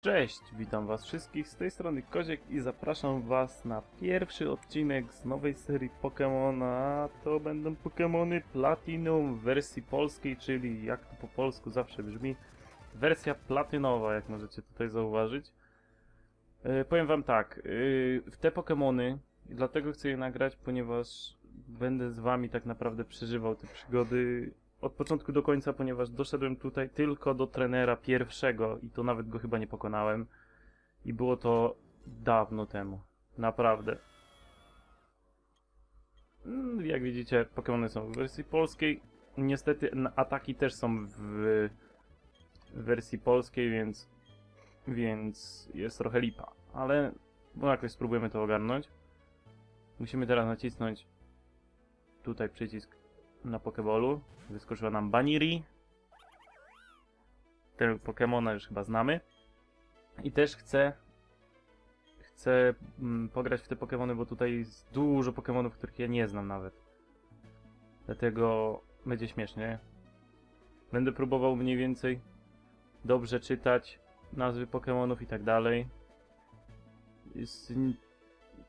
Cześć, witam was wszystkich, z tej strony Koziek i zapraszam was na pierwszy odcinek z nowej serii Pokémona. To będą Pokémony Platinum w wersji polskiej, czyli jak to po polsku zawsze brzmi, wersja platynowa, jak możecie tutaj zauważyć. Yy, powiem wam tak, yy, te Pokémony, dlatego chcę je nagrać, ponieważ będę z wami tak naprawdę przeżywał te przygody od początku do końca, ponieważ doszedłem tutaj tylko do trenera pierwszego i to nawet go chyba nie pokonałem. I było to dawno temu. Naprawdę. Mm, Jak widzicie, Pokémony są w wersji polskiej. Niestety ataki też są w wersji polskiej, więc więc jest trochę lipa. Ale no jakoś spróbujemy to ogarnąć. Musimy teraz nacisnąć tutaj przycisk na Pokebolu. Wyskoczyła nam Baniri. Tego Pokemona już chyba znamy. I też chcę chcę mm, pograć w te Pokemony, bo tutaj jest dużo Pokemonów, których ja nie znam nawet. Dlatego będzie śmiesznie. Będę próbował mniej więcej dobrze czytać nazwy Pokemonów i tak dalej. Jest,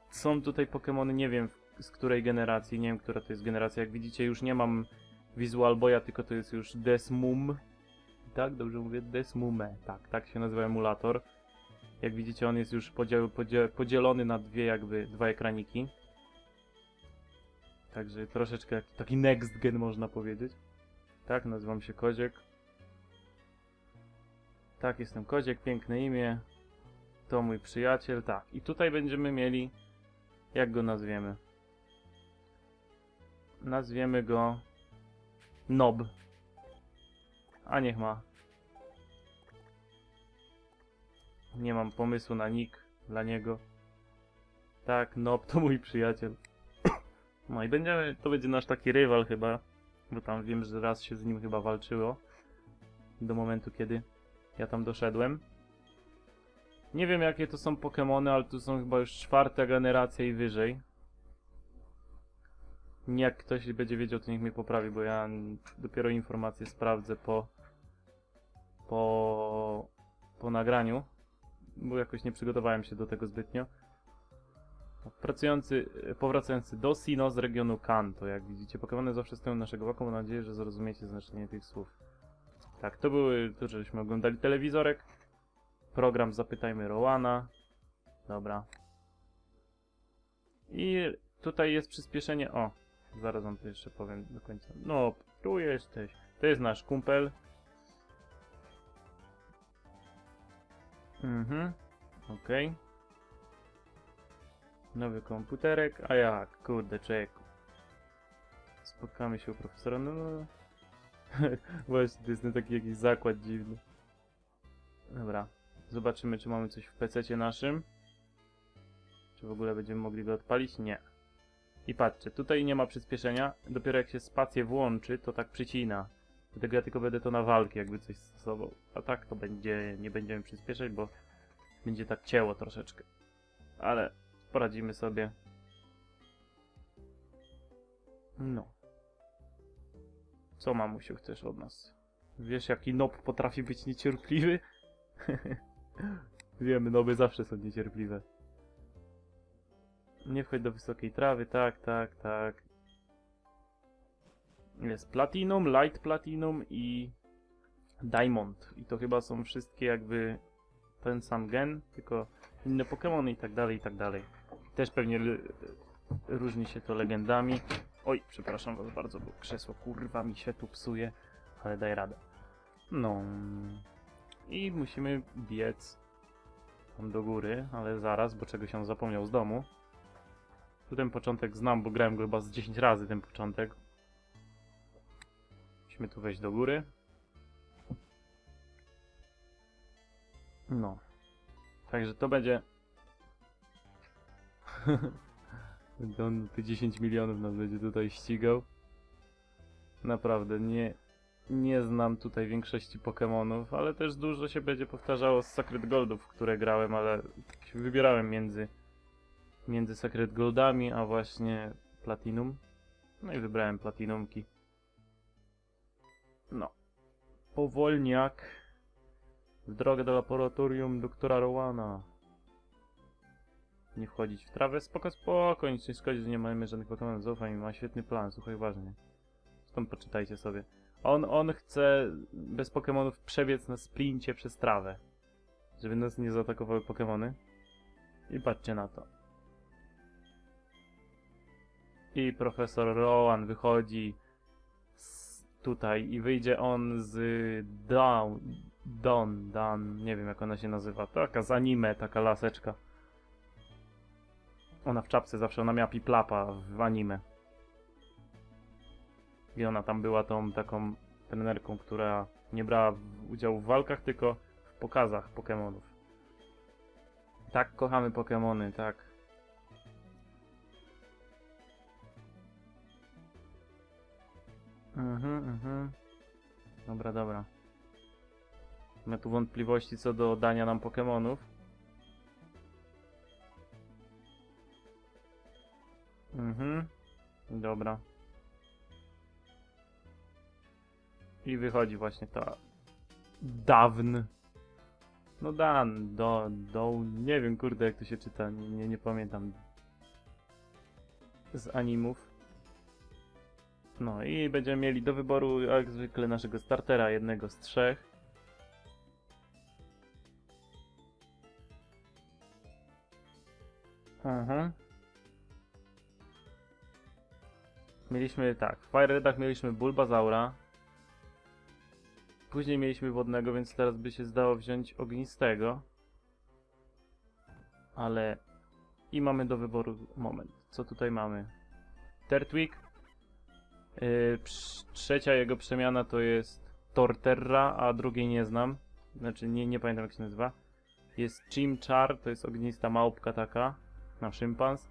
są tutaj Pokemony, nie wiem z której generacji, nie wiem, która to jest generacja. Jak widzicie, już nie mam Visual Boya, tylko to jest już Desmum. Tak, dobrze mówię? Desmume. Tak, tak się nazywa emulator. Jak widzicie, on jest już podziel, podziel, podzielony na dwie jakby, dwa ekraniki. Także troszeczkę taki next gen można powiedzieć. Tak, nazywam się Koziek. Tak, jestem Koziek, piękne imię. To mój przyjaciel, tak. I tutaj będziemy mieli, jak go nazwiemy? Nazwiemy go Nob. A niech ma. Nie mam pomysłu na nick dla niego. Tak, Nob to mój przyjaciel. No i będziemy, to będzie nasz taki rywal chyba. Bo tam wiem, że raz się z nim chyba walczyło. Do momentu, kiedy ja tam doszedłem. Nie wiem jakie to są Pokémony, ale to są chyba już czwarta generacja i wyżej. Jak ktoś będzie wiedział, to niech mnie poprawi, bo ja dopiero informacje sprawdzę po po po nagraniu, bo jakoś nie przygotowałem się do tego zbytnio. Pracujący, powracający do Sino z regionu Kanto. Jak widzicie, Pokémony zawsze stoją naszego boku. Mam nadzieję, że zrozumiecie znaczenie tych słów. Tak, to były, to żeśmy oglądali telewizorek. Program Zapytajmy Rowana. Dobra. I tutaj jest przyspieszenie. O, zaraz wam to jeszcze powiem do końca. No, tu jesteś. To jest nasz kumpel. Mhm, okej. Nowy komputerek. A jak? Kurde, czeku. Spotkamy się u profesora. No, no. Właśnie, to jest ten taki jakiś zakład dziwny. Dobra. Zobaczymy, czy mamy coś w PC naszym. Czy w ogóle będziemy mogli go odpalić? Nie. I patrzcie, tutaj nie ma przyspieszenia. Dopiero jak się spację włączy, to tak przycina. Dlatego ja tylko będę to na walki jakby coś stosował. A tak to będzie, nie będziemy przyspieszać, bo będzie tak cięło troszeczkę. Ale poradzimy sobie. No. Co mamusiu chcesz od nas? Wiesz jaki nob potrafi być niecierpliwy? Wiemy, noby zawsze są niecierpliwe. Nie wchodź do wysokiej trawy, tak, tak, tak. Jest Platinum, Light Platinum i Diamond. I to chyba są wszystkie jakby ten sam gen, tylko inne Pokémony i tak dalej, i tak dalej. Też pewnie różni się to legendami. Oj, przepraszam was bardzo, bo krzesło kurwa mi się tu psuje, ale daj radę. No. I musimy biec tam do góry, ale zaraz, bo czegoś on zapomniał z domu. Ten początek znam, bo grałem go chyba z 10 razy ten początek. Musimy tu wejść do góry. No. Także to będzie... On te 10 milionów nas będzie tutaj ścigał. Naprawdę, nie, nie znam tutaj większości Pokémonów, ale też dużo się będzie powtarzało z Sacred Goldów, które grałem, ale tak wybierałem między, między Sacred Goldami, a właśnie Platinum. No i wybrałem Platinumki. No. Powolniak W drogę do laboratorium doktora Rowana. Nie wchodzić w trawę. Spoko, spoko. Nic nie szkodzi, że nie mamy żadnych Pokémonów. Zaufaj mi, ma świetny plan. Słuchaj uważnie. Stąd poczytajcie sobie. On, on chce bez Pokémonów przebiec na sprincie przez trawę. Żeby nas nie zaatakowały Pokémony. I patrzcie na to. I profesor Rowan wychodzi tutaj i wyjdzie on z Dawn, Don, Dan, nie wiem jak ona się nazywa, taka z anime, taka laseczka. Ona w czapce zawsze, ona miała piplapa w anime. I ona tam była tą taką trenerką, która nie brała udziału w walkach, tylko w pokazach Pokémonów. Tak kochamy Pokémony, tak. Mhm, mhm. Dobra, dobra. Ma tu wątpliwości co do dania nam Pokémonów. Mhm. Dobra. I wychodzi właśnie ta... Dawn. No Dan, do, do, nie wiem kurde jak to się czyta, nie, nie, nie pamiętam. Z animów. No i będziemy mieli do wyboru jak zwykle naszego startera, jednego z trzech. Aha. Mieliśmy tak, w Fire Redach mieliśmy Bulbazaura. Później mieliśmy wodnego, więc teraz by się zdało wziąć ognistego. Ale... I mamy do wyboru... Moment, co tutaj mamy? Tertwig. Yy, trzecia jego przemiana to jest Torterra, a drugiej nie znam. Znaczy, nie, nie pamiętam jak się nazywa. Jest Chimchar, to jest ognista małpka taka, na szympans.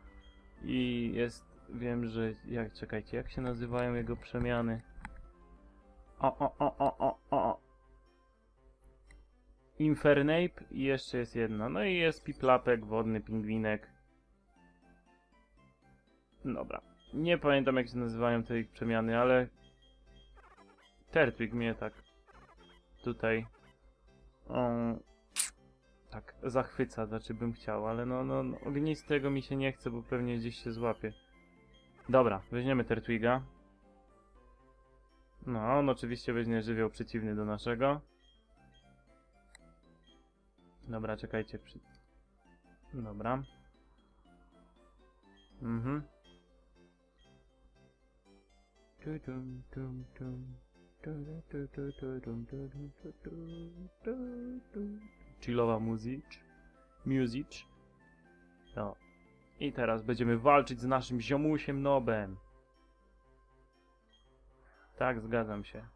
I jest, wiem, że, jak, czekajcie, jak się nazywają jego przemiany? O, o, o, o, o, o. Infernape i jeszcze jest jedna. No i jest Piplapek, wodny pingwinek. Dobra. Nie pamiętam jak się nazywają te ich przemiany, ale... Tertwig mnie tak tutaj um, tak zachwyca, znaczy bym chciał, ale no, no, no ognistego mi się nie chce, bo pewnie gdzieś się złapie. Dobra, weźmiemy Tertwiga. No, on oczywiście weźmie żywioł przeciwny do naszego. Dobra, czekajcie. Przy... Dobra. Mhm. Chillowa muzyk. Music. No. I teraz będziemy walczyć z naszym ziomusiem Nobem. Tak, zgadzam się.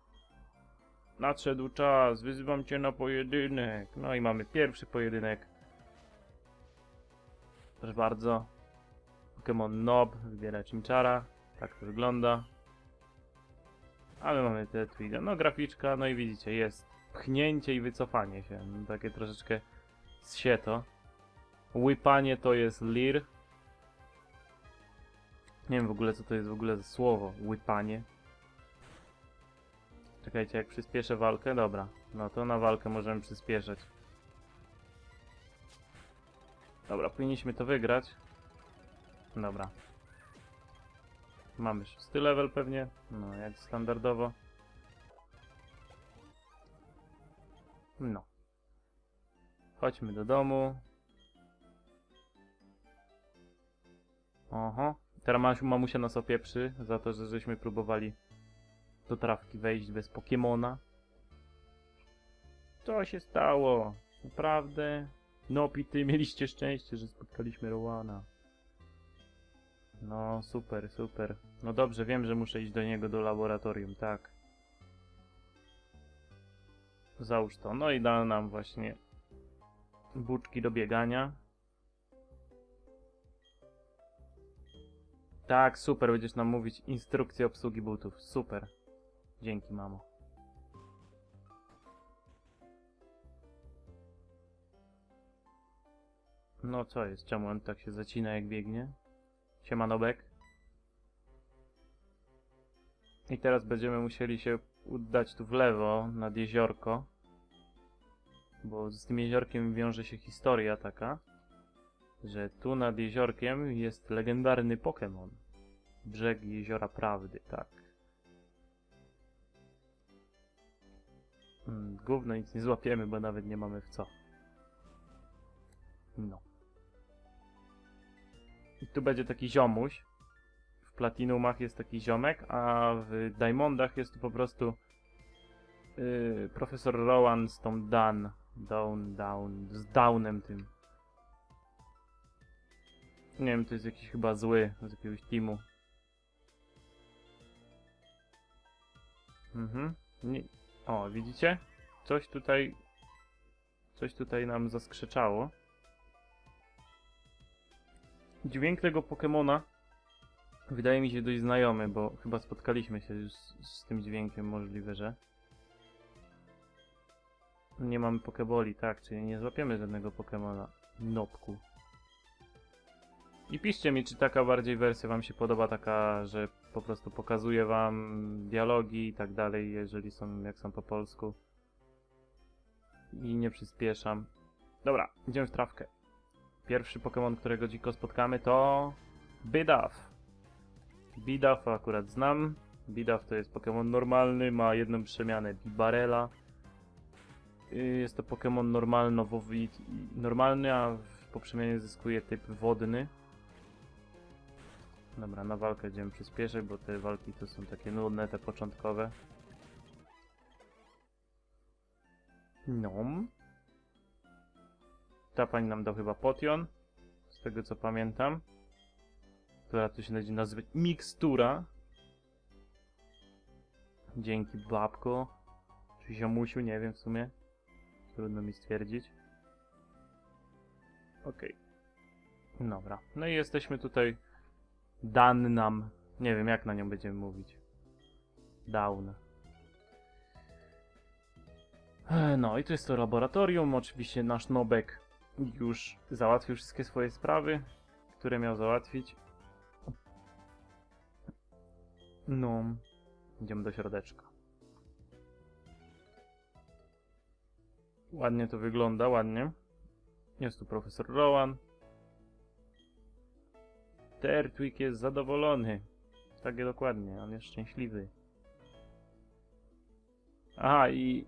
Nadszedł czas, wyzywam cię na pojedynek. No i mamy pierwszy pojedynek. Proszę bardzo. Pokémon Nob wybiera Chimchara. Tak to wygląda. A my mamy te Twiga. No graficzka, no i widzicie, jest pchnięcie i wycofanie się. No, takie troszeczkę sieto. Łypanie to jest lir. Nie wiem w ogóle co to jest w ogóle za słowo. Łypanie. Czekajcie, jak przyspieszę walkę? Dobra. No to na walkę możemy przyspieszać. Dobra, powinniśmy to wygrać. Dobra. Mamy szósty level pewnie. No, jak standardowo. No. Chodźmy do domu. Oho. Teraz mamusia nas opieprzy za to, że żeśmy próbowali do trawki wejść bez Pokemona. Co się stało? Naprawdę? No, pity, mieliście szczęście, że spotkaliśmy Rowana. No, super, super. No dobrze, wiem, że muszę iść do niego do laboratorium, tak. Załóż to. No i da nam właśnie buczki do biegania. Tak, super, będziesz nam mówić instrukcję obsługi butów. Super. Dzięki, mamo. No co jest? Czemu on tak się zacina jak biegnie? Siema Nobek. I teraz będziemy musieli się udać tu w lewo, nad jeziorko. bo z tym jeziorkiem wiąże się historia taka, że tu nad jeziorkiem jest legendarny Pokémon. Brzeg Jeziora Prawdy, tak. Mm, Gówno nic nie złapiemy, bo nawet nie mamy w co. No. I tu będzie taki ziomuś. W Platinumach jest taki ziomek, a w Diamondach jest to po prostu yy, profesor Rowan z tą Dan. Down, down, z downem tym. Nie wiem, to jest jakiś chyba zły z jakiegoś teamu. Mhm. Nie. O, widzicie? Coś tutaj... Coś tutaj nam zaskrzeczało. Dźwięk tego Pokemona wydaje mi się dość znajomy, bo chyba spotkaliśmy się już z, z tym dźwiękiem, możliwe, że. Nie mamy Pokeboli, tak, czyli nie złapiemy żadnego Pokemona. Nopku. I piszcie mi, czy taka bardziej wersja wam się podoba, taka, że po prostu pokazuje wam dialogi i tak dalej, jeżeli są, jak są po polsku. I nie przyspieszam. Dobra, idziemy w trawkę. Pierwszy Pokémon, którego dziko spotkamy to... Bidaf. Bidaf akurat znam. Bidaf to jest Pokémon normalny, ma jedną przemianę Bibarela. Y, Jest to Pokémon normalno, normalny, a po przemianie zyskuje typ wodny. Dobra, na walkę idziemy przyspieszyć, bo te walki to są takie nudne, te początkowe. No. Ta pani nam dał chyba potion, z tego co pamiętam. Która tu się będzie nazywać mikstura. Dzięki babko. Czy ziomusiu, nie wiem w sumie. Trudno mi stwierdzić. Okej. Dobra. No i jesteśmy tutaj. Dan nam. Nie wiem jak na nią będziemy mówić. Down. E, No i to jest to laboratorium. Oczywiście nasz Nobek już załatwił wszystkie swoje sprawy, które miał załatwić. No, idziemy do środeczka. Ładnie to wygląda, ładnie. Jest tu profesor Rowan. Tertwig jest zadowolony. Tak dokładnie, on jest szczęśliwy. Aha, i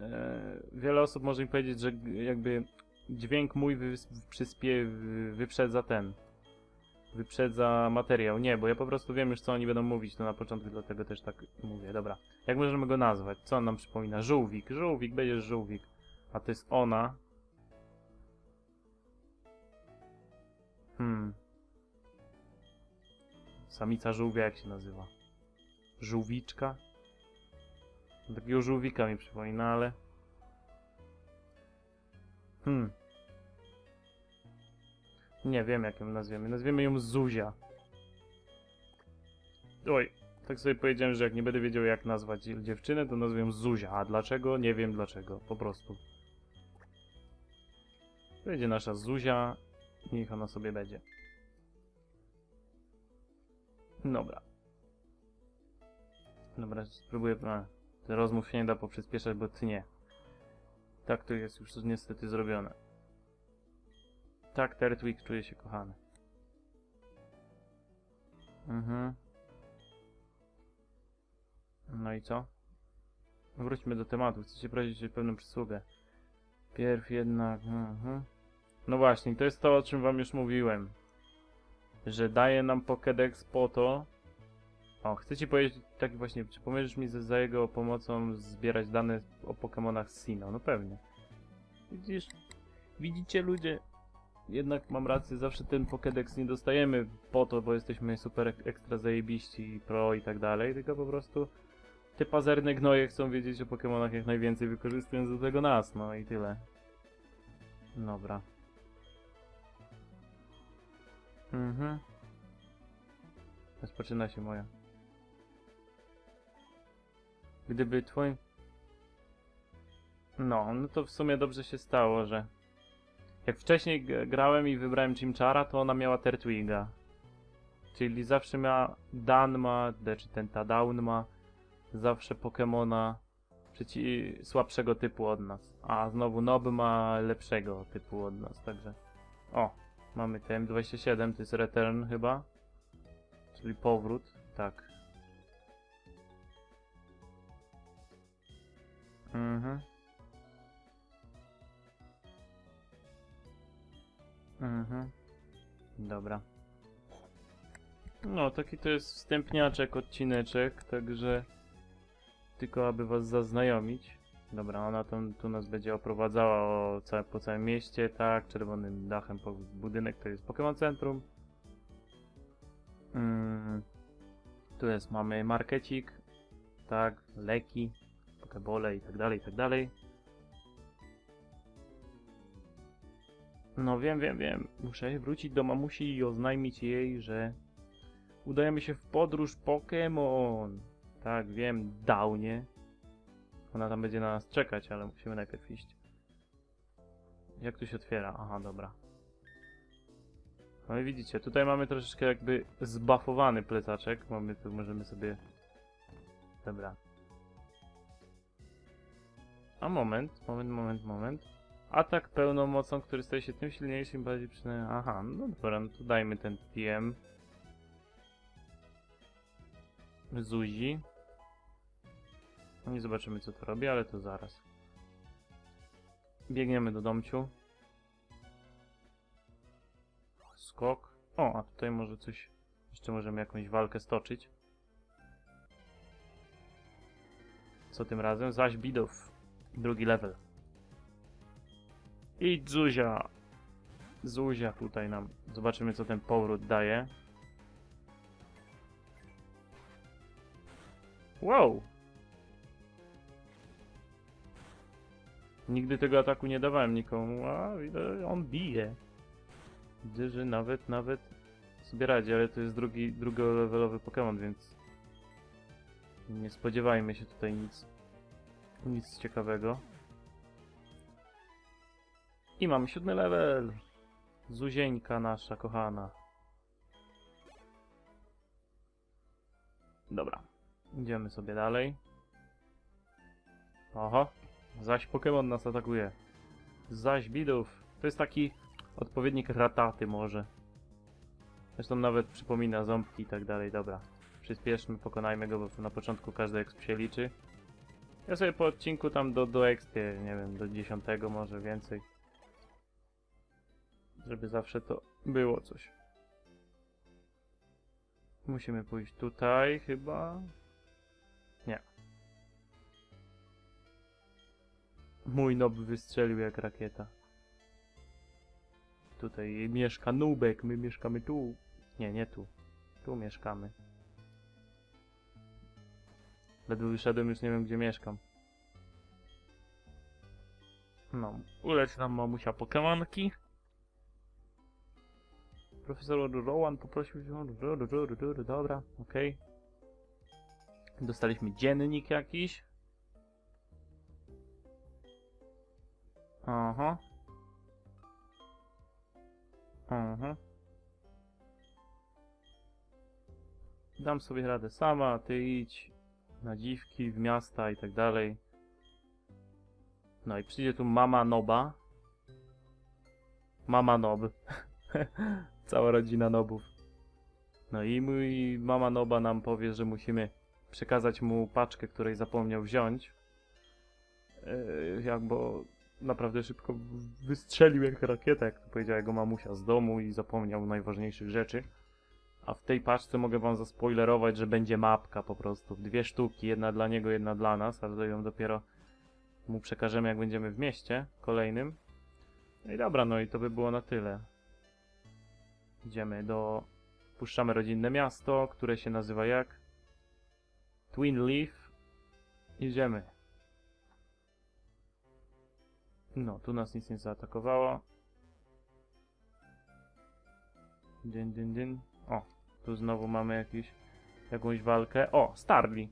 e, wiele osób może mi powiedzieć, że jakby dźwięk mój wy, przyspie, wy- wyprzedza ten. Wyprzedza materiał. Nie, bo ja po prostu wiem już co oni będą mówić, to na początku dlatego też tak mówię. Dobra. Jak możemy go nazwać? Co on nam przypomina? Żółwik. Żółwik, będziesz żółwik. A to jest ona. Hmm. Samica żółwia jak się nazywa? Żółwiczka? Takiego żółwika mi przypomina, ale... Hmm. Nie wiem jak ją nazwiemy. Nazwiemy ją Zuzia. Oj, tak sobie powiedziałem, że jak nie będę wiedział jak nazwać dzie- dziewczynę, to nazwę ją Zuzia. A dlaczego? Nie wiem dlaczego. Po prostu. Będzie nasza Zuzia. Niech ona sobie będzie. Dobra. Dobra, spróbuję. A, rozmów się nie da poprzyspieszać, bo ty nie. Tak to jest już niestety zrobione. Tak, Tertwig czuje się kochany. Mhm. No i co? Wróćmy do tematu. Chcecie prosić o pewną przysługę. Pierw jednak... Mhm. No właśnie, to jest to, o czym wam już mówiłem. Że daje nam Pokédex po to... O, chcę ci powiedzieć tak właśnie, czy pomożesz mi za, jego pomocą zbierać dane o Pokémonach z Sinnoh? No pewnie. Widzisz? Widzicie ludzie? Jednak mam rację, zawsze ten Pokédex nie dostajemy po to, bo jesteśmy super ek- ekstra zajebiści, pro i tak dalej, tylko po prostu te pazerne gnoje chcą wiedzieć o Pokémonach jak najwięcej, wykorzystując do tego nas, no i tyle. Dobra. Mhm. Rozpoczyna się moja. Gdyby twój... No, no to w sumie dobrze się stało, że... Jak wcześniej grałem i wybrałem Chimchara, to ona miała Tertwiga. Czyli zawsze miała Dan ma, d- czy ten Tadaun ma zawsze Pokemona przeci słabszego typu od nas. A znowu Nob ma lepszego typu od nas, także... O, mamy TM27, to jest return chyba. Czyli powrót, tak. Mhm. Mhm. Dobra. No, taki to jest wstępniaczek, odcineczek, także tylko aby was zaznajomić. Dobra, ona tam, tu nas będzie oprowadzała o całe, po całym mieście, tak, czerwonym dachem po budynek, to jest Pokémon Centrum. Mm, tu jest, mamy markecik, tak, leki, pokebole i tak dalej, i tak dalej. No wiem, wiem, wiem. Muszę wrócić do mamusi i oznajmić jej, że udajemy się w podróż Pokémon. Tak, wiem, Downie. Ona tam będzie na nas czekać, ale musimy najpierw iść. Jak tu się otwiera? Aha, dobra. No i widzicie, tutaj mamy troszeczkę jakby zbafowany plecaczek. Mamy tu, możemy sobie... Dobra. A moment, moment, moment, moment. Atak pełną mocą, który staje się tym silniejszym, bardziej przynajmniej... Aha, no dobra, no to dajmy ten TM. Zuzi. No nie zobaczymy co to robi, ale to zaraz. Biegniemy do domciu. Skok. O, a tutaj może coś... Jeszcze możemy jakąś walkę stoczyć. Co tym razem? Zaś bidów. Drugi level. I Zuzia. Zuzia tutaj nam. Zobaczymy co ten powrót daje. Wow! Nigdy tego ataku nie dawałem nikomu, a on bije. Widzę, że nawet, nawet sobie radzi, ale to jest drugi, drugolevelowy Pokémon, więc nie spodziewajmy się tutaj nic, nic ciekawego. I mamy siódmy level. Zuzieńka nasza kochana. Dobra. Idziemy sobie dalej. Oho. Zaś Pokémon nas atakuje. Zaś bidów. To jest taki odpowiednik rataty może. Zresztą nawet przypomina ząbki i tak dalej. Dobra. Przyspieszmy, pokonajmy go, bo na początku każdy exp się liczy. Ja sobie po odcinku tam do, do expie, nie wiem, do 10 może więcej. Żeby zawsze to było coś. Musimy pójść tutaj chyba. Nie. Mój nob wystrzelił jak rakieta. Tutaj mieszka Nubek, my mieszkamy tu. Nie, nie tu. Tu mieszkamy. Ledwo wyszedłem, już nie wiem gdzie mieszkam. No, uleć nam mamusia Pokemonki. Profesor Rowan poprosił. Dobra, okej. Dostaliśmy dziennik jakiś. Aha. Aha. Dam sobie radę sama, ty idź na dziwki, w miasta i tak dalej. No i przyjdzie tu mama Noba. Mama Nob. Cała rodzina Nobów. No i mój mama Noba nam powie, że musimy przekazać mu paczkę, której zapomniał wziąć. Yy, jak bo naprawdę szybko wystrzelił jak rakieta, jak to powiedziała jego mamusia z domu i zapomniał najważniejszych rzeczy. A w tej paczce mogę wam zaspoilerować, że będzie mapka po prostu. Dwie sztuki, jedna dla niego, jedna dla nas, ale ją dopiero mu przekażemy jak będziemy w mieście kolejnym. No i dobra, no i to by było na tyle. Idziemy do... Puszczamy rodzinne miasto, które się nazywa jak? Twin Leaf. Idziemy. No, tu nas nic nie zaatakowało. Dyn, dyn, dyn. O, tu znowu mamy jakiś, jakąś walkę. O, Starly.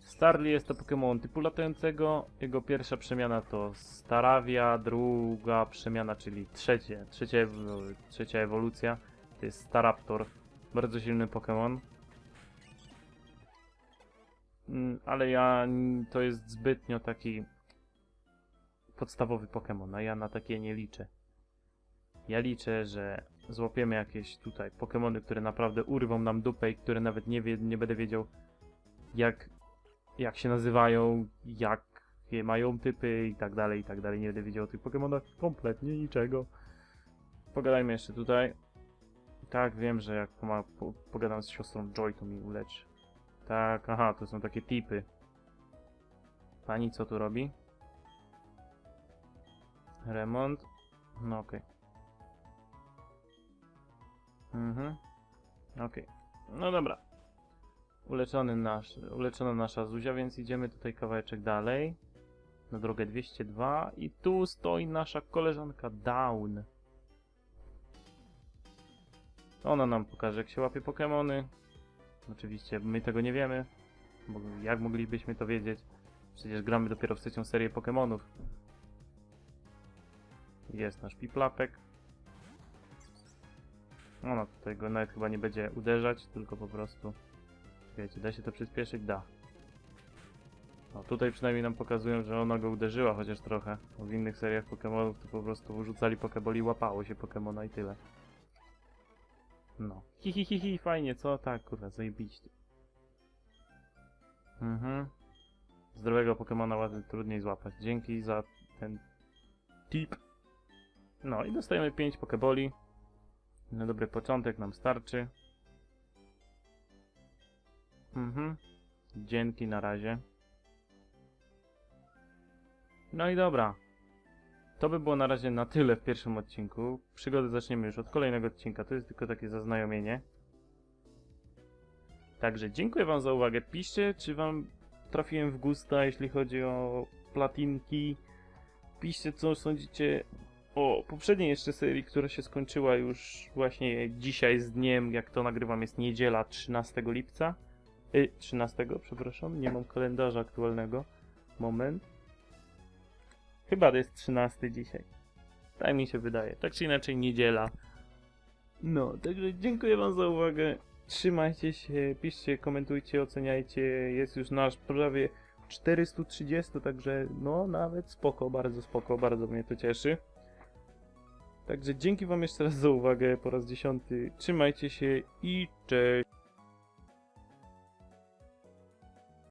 Starly jest to Pokémon typu latającego. Jego pierwsza przemiana to Staravia, druga przemiana, czyli trzecie, ewo- trzecia ewolucja. To jest Staraptor. Bardzo silny Pokémon. Mm, Ale ja, to jest zbytnio taki podstawowy Pokémon, a ja na takie nie liczę. Ja liczę, że złapiemy jakieś tutaj Pokémony, które naprawdę urwą nam dupę i które nawet nie, wie, nie będę wiedział jak, jak się nazywają, jakie mają typy i tak dalej, i tak dalej. Nie będę wiedział o tych Pokémonach kompletnie niczego. Pogadajmy jeszcze tutaj. Tak, wiem, że jak po, pogadam z siostrą Joy, to mi uleczy. Tak, aha, to są takie tipy. Pani co tu robi? Remont. No okej. Mhm. Okej. No dobra. Uleczony nasz, uleczona nasza Zuzia, więc idziemy tutaj kawałeczek dalej. Na drogę 202 i tu stoi nasza koleżanka Down. Ona nam pokaże jak się łapie Pokemony. Oczywiście my tego nie wiemy, bo jak moglibyśmy to wiedzieć? Przecież gramy dopiero w trzecią serię Pokémonów. Jest nasz piplapek. Ona tutaj go nawet chyba nie będzie uderzać, tylko po prostu... Wiecie, da się to przyspieszyć? Da. O, tutaj przynajmniej nam pokazują, że ona go uderzyła chociaż trochę. W innych seriach Pokémonów to po prostu rzucali Pokeboli łapało się Pokemona i tyle. No. Hi, hi, hi, hi, fajnie, co? Tak, kurwa, zajebiście. Mhm. Zdrowego Pokemona ładnie trudniej złapać. Dzięki za ten tip. No i dostajemy 5 Pokeboli. Na dobry początek nam starczy. Mhm. Dzięki na razie. No i dobra. To by było na razie na tyle w pierwszym odcinku. Przygodę zaczniemy już od kolejnego odcinka. To jest tylko takie zaznajomienie. Także dziękuję wam za uwagę. Piszcie, czy wam trafiłem w gusta, jeśli chodzi o platinki. Piszcie, co sądzicie o poprzedniej jeszcze serii, która się skończyła już właśnie dzisiaj z dniem, jak to nagrywam, jest niedziela 13 lipca. Y, 13, przepraszam, nie mam kalendarza aktualnego. Moment. Chyba to jest 13 dzisiaj. Tak mi się wydaje. Tak czy inaczej niedziela. No, także dziękuję wam za uwagę. Trzymajcie się, piszcie, komentujcie, oceniajcie. Jest już nasz prawie 430, także no nawet spoko, bardzo spoko, bardzo mnie to cieszy. Także dzięki wam jeszcze raz za uwagę po raz dziesiąty. Trzymajcie się i cześć.